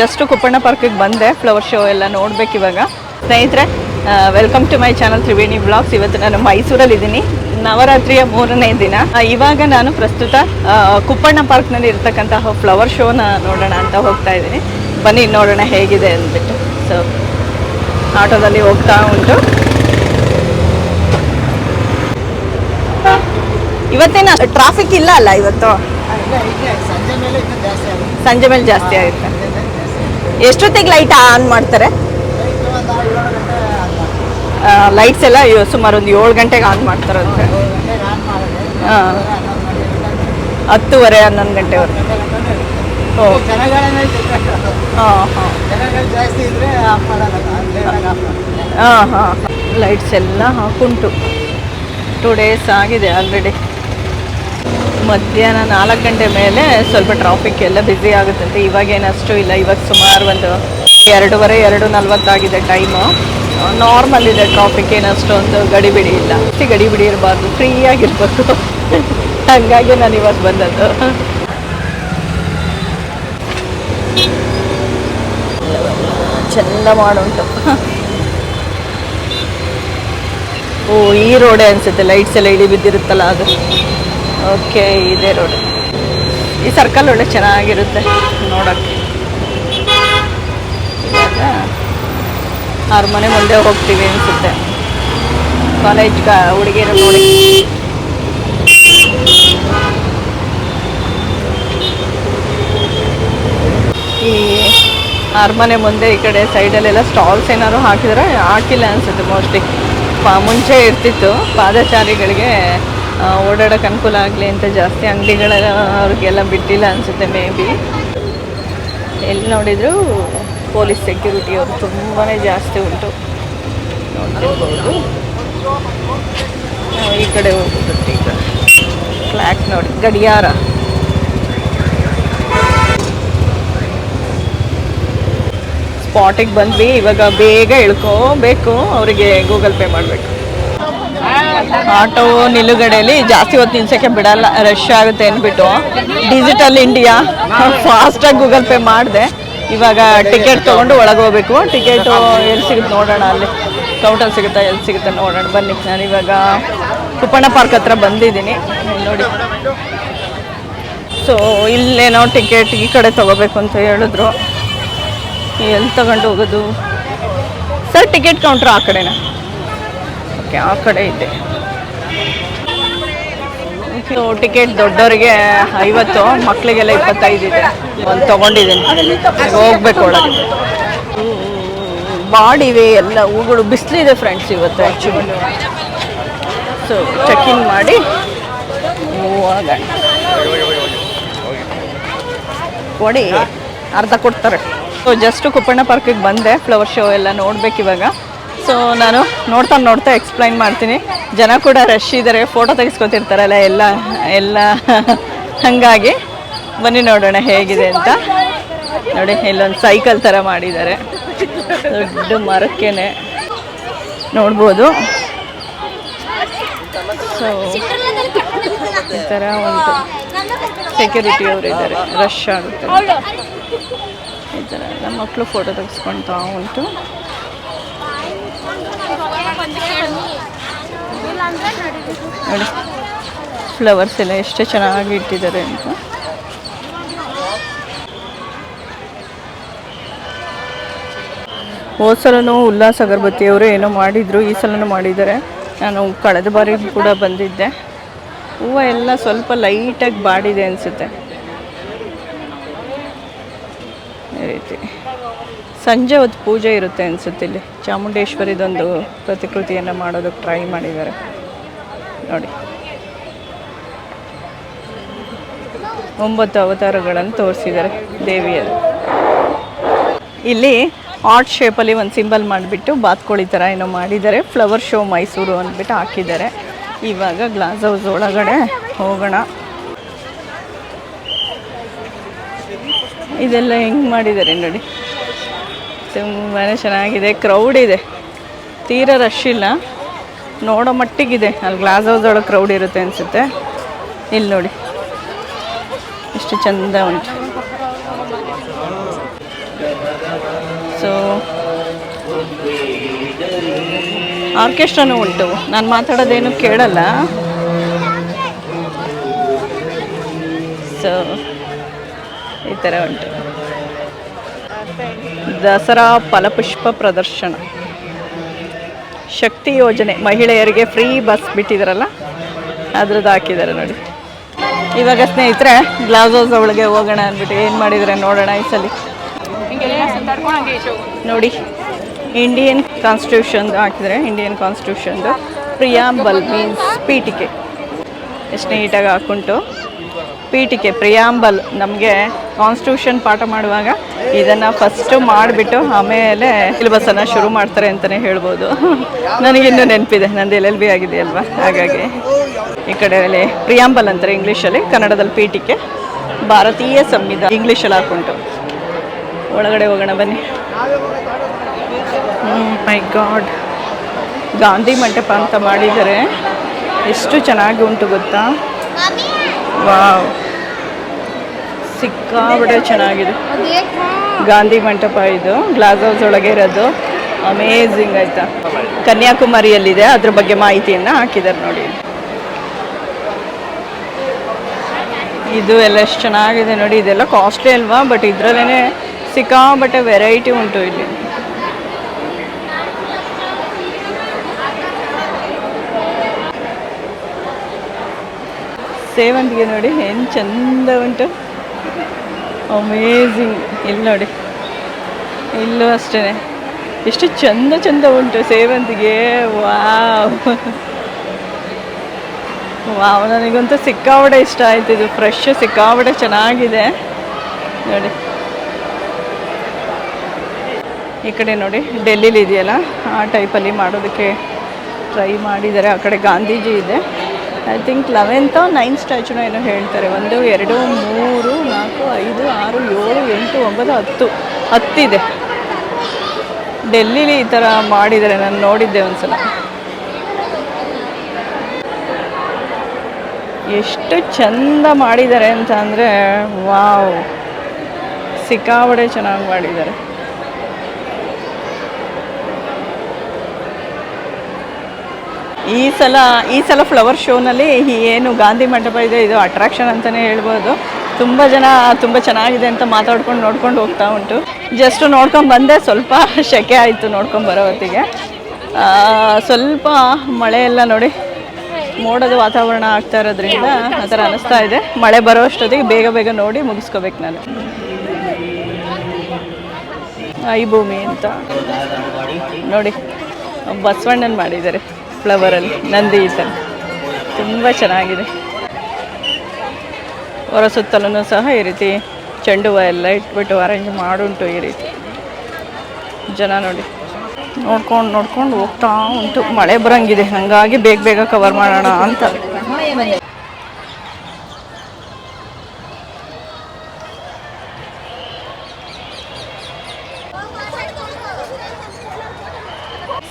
Just Kuppanna ಪಾರ್ಕಿಗೆ ಬಂದೆ flower show ಎಲ್ಲ ನೋಡ್ಬೇಕು ಇವಾಗ. ಸ್ನೇಹಿತರೆ welcome to my channel Triveni vlogs ಇವತ್ತು ನಾನು ಮೈಸೂರಲ್ಲಿ ಇದ್ದೀನಿ ನವರಾತ್ರಿಯ ಮೂರನೇ ದಿನ. ಇವಾಗ ನಾನು ಪ್ರಸ್ತುತ ಕುಪ್ಪಣ್ಣ ಪಾರ್ಕ್ನಲ್ಲಿ ಇರ್ತಕ್ಕಂತಹ ಫ್ಲವರ್ ಶೋನ ನೋಡೋಣ ಅಂತ ಹೋಗ್ತಾ ಇದ್ದೀನಿ. ಬನ್ನಿ ನೋಡೋಣ ಹೇಗಿದೆ ಅಂದ್ಬಿಟ್ಟು. ಸೊ ಆಟೋದಲ್ಲಿ ಹೋಗ್ತಾ ಉಂಟು. ಇವತ್ತೇನು ಟ್ರಾಫಿಕ್ ಇಲ್ಲ ಅಲ್ಲ ಇವತ್ತು? ಸಂಜೆ ಮೇಲೆ ಜಾಸ್ತಿ ಆಗುತ್ತೆ ಸಂಜೆ ಮೇಲೆ ಜಾಸ್ತಿ ಆಗುತ್ತೆ ಎಷ್ಟೊತ್ತಿಗೆ ಲೈಟ್ ಆನ್ ಮಾಡ್ತಾರೆ. ಲೈಟ್ಸ್ ಎಲ್ಲ ಸುಮಾರು ಒಂದು ಏಳು ಗಂಟೆಗೆ ಆನ್ ಮಾಡ್ತಾರಂತೆ. ಹಾಂ. ಹತ್ತುವರೆ, ಹನ್ನೊಂದು ಗಂಟೆವರೆಗೆ. ಹಾಂ ಹಾಂ. ಹಾಂ ಲೈಟ್ಸ್ ಎಲ್ಲ ಹಾಕುಂಟು. ಟು ಡೇಸ್ ಆಗಿದೆ ಆಲ್ರೆಡಿ ಮಧ್ಯಾಹ್ನ ನಾಲ್ಕು ಗಂಟೆ ಮೇಲೆ ಸ್ವಲ್ಪ ಟ್ರಾಫಿಕ್ ಎಲ್ಲ ಬ್ಯುಸಿ ಆಗುತ್ತಂತೆ. ಇವಾಗೇನು ಅಷ್ಟು ಇಲ್ಲ. ಇವಾಗ ಸುಮಾರು ಒಂದು ಎರಡೂವರೆ ಎರಡು ನಲ್ವತ್ತಾಗಿದೆ ಟೈಮು ನಾರ್ಮಲ್ ಇದೆ ಟ್ರಾಫಿಕ್ ಏನು ಒಂದು ಗಡಿಬಿಡಿ ಇಲ್ಲ. ಗಡಿಬಿಡಿ ಇರಬಾರ್ದು. ಫ್ರೀಯಾಗಿರ್ಬೇಕು ಹಾಗಾಗಿ ನಾನು ಇವತ್ತು ಬಂದದ್ದು. ಚೆಂದ ಮಾಡುಂಟು. ಓ, ಈ ರೋಡೇ ಅನ್ಸುತ್ತೆ? ಲೈಟ್ಸ್ ಎಲ್ಲ ಇಳಿ ಬಿದ್ದಿರುತ್ತಲ್ಲ ಅದು ಓಕೆ, ಇದೇ ರೋಡ್ ಈ ಸರ್ಕಲ್ ಒಳ್ಳೆ ಚೆನ್ನಾಗಿರುತ್ತೆ ನೋಡೋಕ್ಕೆ. ಇವಾಗ ಅವ್ರ ಮನೆ ಮುಂದೆ ಹೋಗ್ತೀವಿ ಅನಿಸುತ್ತೆ. ಕಾಲೇಜ್ ಹುಡುಗಿಯರ ನೋಡಿ. ಈ ಅರಮನೆ ಮುಂದೆ ಈ ಕಡೆ ಸೈಡಲ್ಲೆಲ್ಲ ಸ್ಟಾಲ್ಸ್ ಏನಾದ್ರು ಹಾಕಿದ್ರೆ ಹಾಕಿಲ್ಲ ಅನಿಸುತ್ತೆ ಮೋಸ್ಟ್ಲಿ ಮುಂಚೆ ಇರ್ತಿತ್ತು ಪಾದಚಾರಿಗಳಿಗೆ ಆ, ಓಡಾಡೋಕೆ ಅನುಕೂಲ ಆಗಲಿ ಅಂತ ಜಾಸ್ತಿ ಅಂಗಡಿಗಳ ಅವ್ರಿಗೆಲ್ಲ ಬಿಟ್ಟಿಲ್ಲ ಅನಿಸುತ್ತೆ ಮೇ ಬಿ. ಎಲ್ಲಿ ನೋಡಿದ್ರು ಪೊಲೀಸ್ ಸೆಕ್ಯೂರಿಟಿ ಅವರು ತುಂಬಾ ಜಾಸ್ತಿ ಉಂಟು. ನೋಡ್ತಿರ್ಬೋದು. ನಾವು ಈ ಕಡೆ ಹೋಗ್ಬೋದು ಈಗ ಫ್ಲ್ಯಾಟ್ ನೋಡಿ ಗಡಿಯಾರ. ಸ್ಪಾಟಿಗೆ ಬಂದ್ವಿ ಇವಾಗ ಬೇಗ ಇಳ್ಕೋಬೇಕು ಅವರಿಗೆ ಗೂಗಲ್ ಪೇ ಮಾಡಬೇಕು. ಆಟೋ ನಿಲುಗಡೆಯಲ್ಲಿ ಜಾಸ್ತಿ ಹೊತ್ತು ನಿಲ್ಸೋಕ್ಕೆ ಬಿಡಲ್ಲ ರಶ್ ಆಗುತ್ತೆ ಅಂದ್ಬಿಟ್ಟು. ಡಿಜಿಟಲ್ ಇಂಡಿಯಾ ಫಾಸ್ಟಾಗಿ ಗೂಗಲ್ ಪೇ ಮಾಡಿದೆ. ಇವಾಗ ಟಿಕೆಟ್ ತೊಗೊಂಡು ಒಳಗೆ ಹೋಗ್ಬೇಕು. ಟಿಕೆಟು ಎಲ್ಲಿ ಸಿಗುತ್ತೆ ನೋಡೋಣ ಅಲ್ಲಿ. ಕೌಂಟರ್ ಸಿಗುತ್ತಾ, ಎಲ್ಲಿ ಸಿಗುತ್ತೆ ನೋಡೋಣ. ಬನ್ನಿ, ನಾನು ಇವಾಗ ಕುಪ್ಪಣ್ಣ ಪಾರ್ಕ್ ಹತ್ರ ಬಂದಿದ್ದೀನಿ. ನೋಡಿ. ಸೊ ಇಲ್ಲೇನೋ ಟಿಕೆಟ್ ಈ ಕಡೆ ತೊಗೋಬೇಕು ಅಂತ ಹೇಳಿದ್ರು. ಎಲ್ಲಿ ತಗೊಂಡು ಹೋಗೋದು? ಸರ್ ಟಿಕೆಟ್ ಕೌಂಟ್ರ್ ಆ ಕಡೆನಾ? ಓಕೆ ಆ ಕಡೆ ಇದೆ. ಟಿಕೆಟ್ ದೊಡ್ಡವರಿಗೆ ಐವತ್ತು, ಮಕ್ಕಳಿಗೆಲ್ಲ ಇಪ್ಪತ್ತೈದು ಇದೆ. ಒಂದು ತೊಗೊಂಡಿದ್ದೀನಿ. ಹೋಗ್ಬೇಕು ಒಳಗೆ. ಬಾಡಿವೆ ಎಲ್ಲ ಹೂಗಳು. ಬಿಸಿಲಿದೆ ಫ್ರೆಂಡ್ಸ್ ಇವತ್ತು ಆ್ಯಕ್ಚುಲಿ ಸೊ ಇನ್ ಮಾಡಿ ಕೊಡಿ, ಅರ್ಧ ಕೊಡ್ತಾರೆ. ಸೊ ಜಸ್ಟ್ ಕುಪ್ಪಣ್ಣ ಪಾರ್ಕಿಗೆ ಬಂದೆ. ಫ್ಲವರ್ ಶೋ ಎಲ್ಲ ನೋಡ್ಬೇಕು ಇವಾಗ. ಸೊ ನಾನು ನೋಡ್ತಾ ನೋಡ್ತಾ ಎಕ್ಸ್ಪ್ಲೈನ್ ಮಾಡ್ತೀನಿ. ಜನ ಕೂಡ ರಶ್ ಇದ್ದಾರೆ ಫೋಟೋ ತೆಗೆಸ್ಕೊತಿರ್ತಾರಲ್ಲ ಎಲ್ಲ ಎಲ್ಲ ಹಾಗಾಗಿ ಬನ್ನಿ ನೋಡೋಣ ಹೇಗಿದೆ ಅಂತ. ನೋಡಿ, ಇಲ್ಲೊಂದು ಸೈಕಲ್ ಥರ ಮಾಡಿದ್ದಾರೆ. ದೊಡ್ಡ ಮರಕ್ಕೇನೆ. ನೋಡ್ಬೋದು. ಸೊ ಈ ಥರ ಉಂಟು. ಸೆಕ್ಯೂರಿಟಿ ಅವರು ಇದ್ದಾರೆ ರಶ್ ಆಗುತ್ತೆ. ಈ ಥರ ನಮ್ಮ ಮಕ್ಕಳು ಫೋಟೋ ತೆಗೆಸ್ಕೊಳ್ತಾ ಉಂಟು. ನೋಡಿ. ಫ್ಲವರ್ಸ್ ಎಲ್ಲ ಎಷ್ಟು ಚೆನ್ನಾಗಿ ಇಟ್ಟಿದ್ದಾರೆ ಅಂತ. ಹೋದ ಸಲನೂ ಉಲ್ಲಾಸ್ ಅಗರಬತ್ತಿಯವರು ಏನೋ ಮಾಡಿದರು, ಈ ಸಲನೂ ಮಾಡಿದ್ದಾರೆ. ನಾನು ಕಳೆದ ಬಾರಿ ಕೂಡ ಬಂದಿದ್ದೆ. ಹೂವು ಎಲ್ಲ ಸ್ವಲ್ಪ ಲೈಟಾಗಿ ಬಾಡಿದೆ ಅನಿಸುತ್ತೆ. ರೀತಿ. ಸಂಜೆ ಹೊತ್ತು ಪೂಜೆ ಇರುತ್ತೆ ಅನಿಸುತ್ತೆ ಇಲ್ಲಿ. ಚಾಮುಂಡೇಶ್ವರಿದೊಂದು ಪ್ರತಿಕೃತಿಯನ್ನು ಮಾಡೋದಕ್ಕೆ ಟ್ರೈ ಮಾಡಿದ್ದಾರೆ. ನೋಡಿ. ಒಂಬತ್ತು ಅವತಾರಗಳನ್ನು ತೋರಿಸಿದ್ದಾರೆ ದೇವಿಯಲ್ಲಿ. ಇಲ್ಲಿ ಆರ್ಟ್ ಶೇಪಲ್ಲಿ ಒಂದು ಸಿಂಬಲ್ ಮಾಡಿಬಿಟ್ಟು ಬಾತ್ಕೋಳಿ ಥರ ಏನೋ ಮಾಡಿದ್ದಾರೆ. ಫ್ಲವರ್ ಶೋ ಮೈಸೂರು ಅಂದ್ಬಿಟ್ಟು ಹಾಕಿದ್ದಾರೆ. ಇವಾಗ ಗ್ಲಾಸ್ ಹೌಸ್ ಒಳಗಡೆ ಹೋಗೋಣ. ಇದೆಲ್ಲ ಹೆಂಗೆ ಮಾಡಿದ್ದಾರೆ ನೋಡಿ. ತುಂಬಾ ಚೆನ್ನಾಗಿದೆ. ಕ್ರೌಡ್ ಇದೆ. ತೀರಾ ರಶ್ ಇಲ್ಲ. ನೋಡೋ ಮಟ್ಟಿಗಿದೆ. ಅಲ್ಲಿ ಗ್ಲಾಸ್ ಹೌಸ್ ಒಳಗೆ ಕ್ರೌಡ್ ಇರುತ್ತೆ ಅನಿಸುತ್ತೆ. ಇಲ್ಲಿ ನೋಡಿ. ಎಷ್ಟು ಚಂದ ಉಂಟು. ಸೊ ಆರ್ಕೆಸ್ಟ್ರಾನು ಉಂಟು. ನಾನು ಮಾತಾಡೋದೇನು ಕೇಳಲ್ಲ. ಸೊ ಈ ಥರ ಉಂಟು. ದಸರಾ ಫಲಪುಷ್ಪ ಪ್ರದರ್ಶನ. ಶಕ್ತಿ ಯೋಜನೆ ಮಹಿಳೆಯರಿಗೆ ಫ್ರೀ ಬಸ್ ಬಿಟ್ಟಿದ್ದಾರಲ್ಲ ಅದ್ರದ್ದು ಹಾಕಿದ್ದಾರೆ ನೋಡಿ. ಇವಾಗ ಸ್ನೇಹಿತರೆ, ಗ್ಲಾಸ್ ಹೌಸ್ ಒಳಗೆ ಹೋಗೋಣ ಅಂದ್ಬಿಟ್ಟು ಏನು ಮಾಡಿದರೆ ನೋಡೋಣ ಈ ಸಲ. ನೋಡಿ ಇಂಡಿಯನ್ ಕಾನ್ಸ್ಟಿಟ್ಯೂಷನ್ ಹಾಕಿದರೆ. ಇಂಡಿಯನ್ ಕಾನ್ಸ್ಟಿಟ್ಯೂಷನ್ದು ಪ್ರಿಯಾಂಬಲ್ ಮೀನ್ಸ್ ಪೀಟಿಕೆ ಎಷ್ಟು ನೀಟಾಗಿ ಹಾಕ್ಕೊಂಡು ಪೀಠಿಕೆ, ಪ್ರಿಯಾಂಬಲ್ ನಮಗೆ ಕಾನ್ಸ್ಟಿಟ್ಯೂಷನ್ ಪಾಠ ಮಾಡುವಾಗ ಇದನ್ನು ಫಸ್ಟು ಮಾಡಿಬಿಟ್ಟು ಆಮೇಲೆ ಸಿಲೆಬಸ್ಸನ್ನು ಶುರು ಮಾಡ್ತಾರೆ ಅಂತಲೇ ಹೇಳ್ಬೋದು. ನನಗಿನ್ನೂ ನೆನಪಿದೆ, ನಂದು ಎಲ್ ಬಿ ಆಗಿದೆ ಅಲ್ವಾ? ಹಾಗಾಗಿ ಈ ಕಡೆಯಲ್ಲಿ ಪ್ರಿಯಾಂಬಲ್ ಅಂತಾರೆ ಇಂಗ್ಲೀಷಲ್ಲಿ ಕನ್ನಡದಲ್ಲಿ ಪೀಠಿಕೆ. ಭಾರತೀಯ ಸಂವಿಧಾನ ಇಂಗ್ಲೀಷಲ್ಲಿ ಹಾಕ್ಕೊಂಡು ಒಳಗಡೆ ಹೋಗೋಣ, ಬನ್ನಿ. ಮೈ ಗಾಡ್ ಗಾಂಧಿ ಮಂಟಪ ಅಂತ ಮಾಡಿದ್ದಾರೆ. ಎಷ್ಟು ಚೆನ್ನಾಗಿ ಉಂಟು ಗೊತ್ತಾ? ವಾವ್. ಸಿಕ್ಕಾಬಿಟ್ಟೆ ಚೆನ್ನಾಗಿದೆ. ಗಾಂಧಿ ಮಂಟಪ ಇದು. ಗ್ಲಾಸ್ ಹೌಸ್ ಒಳಗೆ ಇರೋದು. ಅಮೇಝಿಂಗ್ ಆಯ್ತಾ? ಕನ್ಯಾಕುಮಾರಿಯಲ್ಲಿದೆ. ಅದ್ರ ಬಗ್ಗೆ ಮಾಹಿತಿಯನ್ನು ಹಾಕಿದ್ದಾರೆ ನೋಡಿ. ಇದು ಎಲ್ಲ ಎಷ್ಟು ಚೆನ್ನಾಗಿದೆ ನೋಡಿ. ಇದೆಲ್ಲ ಕಾಸ್ಟ್ಲಿ ಅಲ್ವಾ? ಬಟ್ ಇದರಲ್ಲೇ ಸಿಕ್ಕಾಬಟ್ಟೆ ವೆರೈಟಿ ಉಂಟು ಇಲ್ಲಿ. ಸೇವಂತಿಗೆ ನೋಡಿ ಏನು ಚಂದ ಉಂಟು. ಅಮೇಝಿಂಗ್ ಇಲ್ಲಿ ನೋಡಿ. ಇಲ್ಲೂ ಅಷ್ಟೇ ಎಷ್ಟು ಚಂದ ಚಂದ ಉಂಟು ಸೇವಂತಿಗೆ. ವಾವ್. ವಾವ್, ನನಗಂತೂ ಸಿಕ್ಕಾಬಡೆ ಇಷ್ಟ ಆಯ್ತು ಇದು. ಫ್ರೆಶ್ ಸಿಕ್ಕಾಬಡೆ ಚೆನ್ನಾಗಿದೆ. ನೋಡಿ. ಈ ಕಡೆ ನೋಡಿ, ಡೆಲ್ಲಿಲಿ ಇದೆಯಲ್ಲ? ಆ ಟೈಪಲ್ಲಿ ಮಾಡೋದಕ್ಕೆ ಟ್ರೈ ಮಾಡಿದ್ದಾರೆ. ಆ ಕಡೆ ಗಾಂಧೀಜಿ ಇದೆ. ಐ ಥಿಂಕ್ ಲೆವೆಂತ್ ನೈನ್ ಸ್ಟ್ಯಾಚುನ ಏನೋ ಹೇಳ್ತಾರೆ. ಒಂದು, ಎರಡು, ಮೂರು, ನಾಲ್ಕು, ಐದು, ಆರು, ಏಳು, ಎಂಟು, ಒಂಬತ್ತು, ಹತ್ತು. ಹತ್ತಿದೆ. ಡೆಲ್ಲಿಲಿ ಈ ಥರ ಮಾಡಿದ್ದಾರೆ. ನಾನು ನೋಡಿದ್ದೆ ಒಂದ್ಸಲ. ಎಷ್ಟು ಚಂದ ಮಾಡಿದ್ದಾರೆ ಅಂತ ಅಂದರೆ, ವಾವ್. ಸಿಕ್ಕಾಬಡೆ ಚೆನ್ನಾಗಿ ಮಾಡಿದ್ದಾರೆ. ಈ ಸಲ ಈ ಸಲ ಫ್ಲವರ್ ಶೋನಲ್ಲಿ ಏನು ಗಾಂಧಿ ಮಂಟಪ ಇದೆ, ಇದು ಅಟ್ರಾಕ್ಷನ್ ಅಂತಲೇ ಹೇಳ್ಬೋದು. ತುಂಬ ಜನ, ತುಂಬ ಚೆನ್ನಾಗಿದೆ ಅಂತ ಮಾತಾಡ್ಕೊಂಡು ನೋಡ್ಕೊಂಡು ಹೋಗ್ತಾ ಉಂಟು. ಜಸ್ಟ್ ನೋಡ್ಕೊಂಡು ಬಂದೆ, ಸ್ವಲ್ಪ ಶೆಕೆ ಆಯಿತು ನೋಡ್ಕೊಂಡು ಬರೋ ಹೊತ್ತಿಗೆ. ಸ್ವಲ್ಪ ಮಳೆ ಎಲ್ಲ ನೋಡಿ, ಮೋಡದ ವಾತಾವರಣ ಆಗ್ತಾ ಇರೋದ್ರಿಂದ ಆ ಥರ ಅನಿಸ್ತಾ ಇದೆ. ಮಳೆ ಬರೋ ಅಷ್ಟೊತ್ತಿಗೆ ಬೇಗ ಬೇಗ ನೋಡಿ ಮುಗಿಸ್ಕೋಬೇಕು ನಾನು. ಐ ಅಂತ. ನೋಡಿ, ಬಸವಣ್ಣನ ಮಾಡಿದ್ದಾರೆ. ಫ್ಲವರಲ್ಲಿ ನಂದಿ ಈ ತುಂಬ ಚೆನ್ನಾಗಿದೆ. ಹೊರ ಸುತ್ತಲೂ ಸಹ ಈ ರೀತಿ ಚೆಂಡು ಹೂವು ಎಲ್ಲ ಇಟ್ಬಿಟ್ಟು ಅರೇಂಜ್ ಮಾಡುಂಟು ಈ ರೀತಿ. ಜನ ನೋಡಿ. ನೋಡ್ಕೊಂಡು ನೋಡ್ಕೊಂಡು ಹೋಗ್ತಾ ಉಂಟು. ಮಳೆ ಬರಂಗಿದೆ. ಹಾಗಾಗಿ ಬೇಗ ಬೇಗ ಕವರ್ ಮಾಡೋಣ ಅಂತ.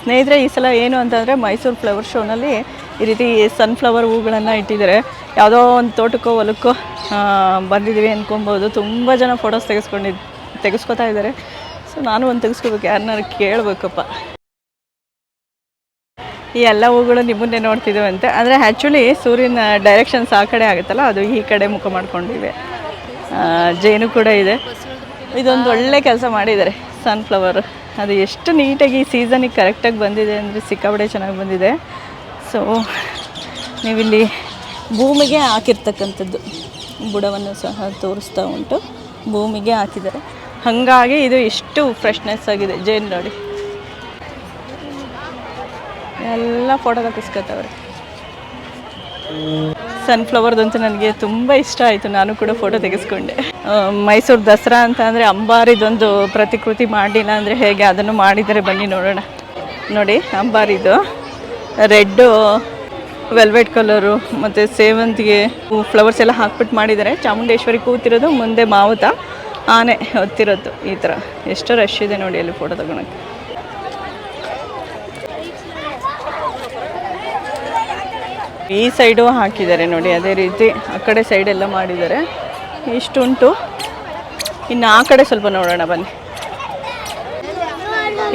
ಸ್ನೇಹಿತರೆ, ಈ ಸಲ ಏನು ಅಂತಂದರೆ ಮೈಸೂರು ಫ್ಲವರ್ ಶೋನಲ್ಲಿ ಈ ರೀತಿ ಸನ್ಫ್ಲವರ್ ಹೂಗಳನ್ನು ಇಟ್ಟಿದ್ದಾರೆ. ಯಾವುದೋ ಒಂದು ತೋಟಕ್ಕೋ, ಹೊಲಕ್ಕೋ ಬಂದಿದ್ದೀವಿ ಅಂದ್ಕೊಬೋದು ತುಂಬ ಜನ ಫೋಟೋಸ್ ತೆಗೆಸ್ಕೊಂಡಿದ್, ತೆಗೆಸ್ಕೊತಾ ಇದ್ದಾರೆ. ಸೊ ನಾನು ಒಂದು ತೆಗೆಸ್ಕೋಬೇಕು. ಯಾರನ್ನಾರು ಕೇಳಬೇಕಪ್ಪ. ಈ ಎಲ್ಲ ಹೂಗಳು ನಿಮ್ಮನ್ನೇ ನೋಡ್ತಿದ್ದೇವಂತೆ. ಅಂದರೆ ಆ್ಯಕ್ಚುಲಿ ಸೂರ್ಯನ ಡೈರೆಕ್ಷನ್ಸ್ ಆ ಕಡೆ ಆಗುತ್ತಲ್ಲ, ಅದು ಈ ಕಡೆ ಮುಖ ಮಾಡ್ಕೊಂಡಿವೆ. ಜೇನು ಕೂಡ ಇದೆ. ಇದೊಂದು ಒಳ್ಳೆ ಕೆಲಸ ಮಾಡಿದ್ದಾರೆ ಸನ್ಫ್ಲವರ್ ಅದು ಎಷ್ಟು ನೀಟಾಗಿ ಈ ಸೀಸನಿಗೆ ಕರೆಕ್ಟಾಗಿ ಬಂದಿದೆ ಅಂದರೆ ಸಿಕ್ಕಾಪಟ್ಟೆ ಚೆನ್ನಾಗಿ ಬಂದಿದೆ. ಸೊ ನೀವಿಲ್ಲಿ ಭೂಮಿಗೆ ಹಾಕಿರ್ತಕ್ಕಂಥದ್ದು ಬುಡವನ್ನು ಸಹ ತೋರಿಸ್ತಾ ಉಂಟು. ಭೂಮಿಗೆ ಹಾಕಿದ್ದಾರೆ. ಹಾಗಾಗಿ ಇದು ಎಷ್ಟು ಫ್ರೆಶ್ನೆಸ್ ಆಗಿದೆ. ಜೇನು ನೋಡಿ ಎಲ್ಲ ಫೋಟೋ ತಪ್ಪಿಸ್ಕೊತವ್ರೆ. ಸನ್ಫ್ಲವರ್ದಂತೂ ನನಗೆ ತುಂಬ ಇಷ್ಟ ಆಯಿತು. ನಾನು ಕೂಡ ಫೋಟೋ ತೆಗೆಸ್ಕೊಂಡೆ. ಮೈಸೂರು ದಸರಾ ಅಂತ ಅಂದರೆ ಅಂಬಾರಿದೊಂದು ಪ್ರತಿಕೃತಿ ಮಾಡಿಲ್ಲ ಅಂದರೆ ಹೇಗೆ ಅದನ್ನು ಮಾಡಿದರೆ ಬನ್ನಿ ನೋಡೋಣ. ನೋಡಿ, ಅಂಬಾರಿದು ರೆಡ್ಡು, ವೆಲ್ವೆಟ್ ಕಲರು ಮತ್ತು ಸೇವಂತಿಗೆ ಫ್ಲವರ್ಸ್ ಎಲ್ಲ ಹಾಕ್ಬಿಟ್ಟು ಮಾಡಿದ್ದಾರೆ. ಚಾಮುಂಡೇಶ್ವರಿ ಕೂತಿರೋದು ಮುಂದೆ ಮಾವುತ, ಆನೆ ಹೊತ್ತಿರೋದು ಈ ಥರ. ಎಷ್ಟು ರಶ್ ಇದೆ ನೋಡಿ ಅಲ್ಲಿ ಫೋಟೋ ತಗೊಳಕ್ಕೆ ಈ ಸೈಡು ಹಾಕಿದ್ದಾರೆ ನೋಡಿ, ಅದೇ ರೀತಿ ಆ ಕಡೆ ಸೈಡೆಲ್ಲ ಮಾಡಿದ್ದಾರೆ. ಇಷ್ಟುಂಟು. ಇನ್ನು ಆ ಕಡೆ ಸ್ವಲ್ಪ ನೋಡೋಣ, ಬನ್ನಿ.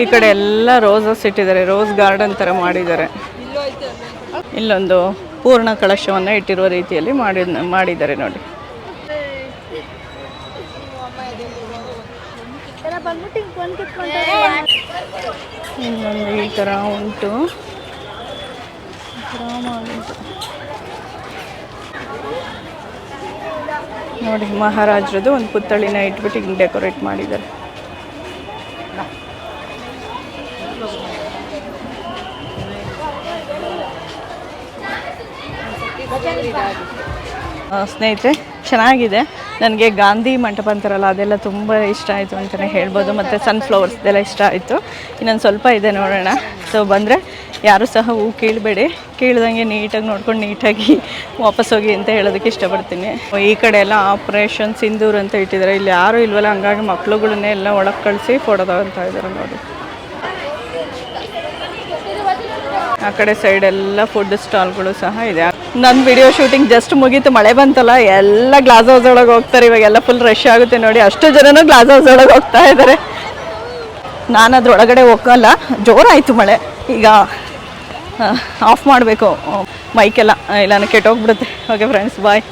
ಈ ಕಡೆ ಎಲ್ಲ ರೋಸಸ್ ಇಟ್ಟಿದ್ದಾರೆ ರೋಸ್ ಗಾರ್ಡನ್ ಥರ ಮಾಡಿದ್ದಾರೆ. ಇಲ್ಲೊಂದು ಪೂರ್ಣ ಕಳಶವನ್ನು ಇಟ್ಟಿರುವ ರೀತಿಯಲ್ಲಿ ಮಾಡಿ, ಮಾಡಿದ್ದಾರೆ ನೋಡಿ. ಇನ್ನೊಂದು ಈ ಥರ ಉಂಟು ರಾಮ ಉಂಟು. ನೋಡಿ ಮಹಾರಾಜರದು ಒಂದು ಪುತ್ತಳಿನ ಇಟ್ಬಿಟ್ಟು ಹಿಂಗೆ ಡೆಕೋರೇಟ್ ಮಾಡಿದ್ದಾರೆ. ಸ್ನೇಹಿತರೆ, ಚೆನ್ನಾಗಿದೆ. ನನಗೆ ಗಾಂಧಿ ಮಂಟಪ ಅಂತಾರಲ್ಲ, ಅದೆಲ್ಲ ತುಂಬ ಇಷ್ಟ ಆಯಿತು ಅಂತಲೇ ಹೇಳ್ಬೋದು. ಮತ್ತು ಸನ್ಫ್ಲವರ್ಸ್ದೆಲ್ಲ ಇಷ್ಟ ಆಯಿತು. ಇನ್ನೊಂದು ಸ್ವಲ್ಪ ಇದೆ ನೋಡೋಣ. ಸೊ ಬಂದರೆ ಯಾರೂ ಸಹ ಹೂ ಕೀಳಬೇಡಿ. ಕೀಳ್ದಂಗೆ ನೀಟಾಗಿ ನೋಡ್ಕೊಂಡು ನೀಟಾಗಿ ವಾಪಸ್ ಹೋಗಿ ಅಂತ ಹೇಳೋದಕ್ಕೆ ಇಷ್ಟಪಡ್ತೀನಿ. ಈ ಕಡೆ ಎಲ್ಲ ಆಪ್ರೇಷನ್ ಸಿಂಧೂರ್ ಅಂತ ಇಟ್ಟಿದ್ದಾರೆ. ಇಲ್ಲಿ ಯಾರೂ ಇಲ್ವಲ್ಲ, ಹಂಗಾಗಿ ಮಕ್ಳುಗಳನ್ನೇ ಎಲ್ಲ ಒಳಗೆ ಕಳಿಸಿ ಫೋಟೋ ತಗೊತಾ ಇದ್ದಾರೆ ನೋಡಿ. ಆ ಕಡೆ ಸೈಡ್ ಎಲ್ಲ ಫುಡ್ ಸ್ಟಾಲ್ಗಳು ಸಹ ಇದೆ. ನನ್ನ ವಿಡಿಯೋ ಶೂಟಿಂಗ್ ಜಸ್ಟ್ ಮುಗೀತು. ಮಳೆ ಬಂತಲ್ಲ, ಎಲ್ಲ ಗ್ಲಾಸ್ ಹೌಸ್ ಒಳಗೆ ಹೋಗ್ತಾರೆ. ಇವಾಗೆಲ್ಲ ಫುಲ್ ರಶ್ ಆಗುತ್ತೆ ನೋಡಿ. ಅಷ್ಟು ಜನನೂ ಗ್ಲಾಸ್ ಹೌಸ್ ಒಳಗೆ ಹೋಗ್ತಾ ಇದ್ದಾರೆ. ನಾನು ಅದ್ರೊಳಗಡೆ ಹೋಗಲ್ಲ. ಜೋರಾಯಿತು ಮಳೆ. ಈಗ ಆಫ್ ಮಾಡಬೇಕು. ಮೈಕೆಲ್ಲ ಇಲ್ಲಾನ ಕೆಟ್ಟೋಗ್ಬಿಡುತ್ತೆ. Okay friends bye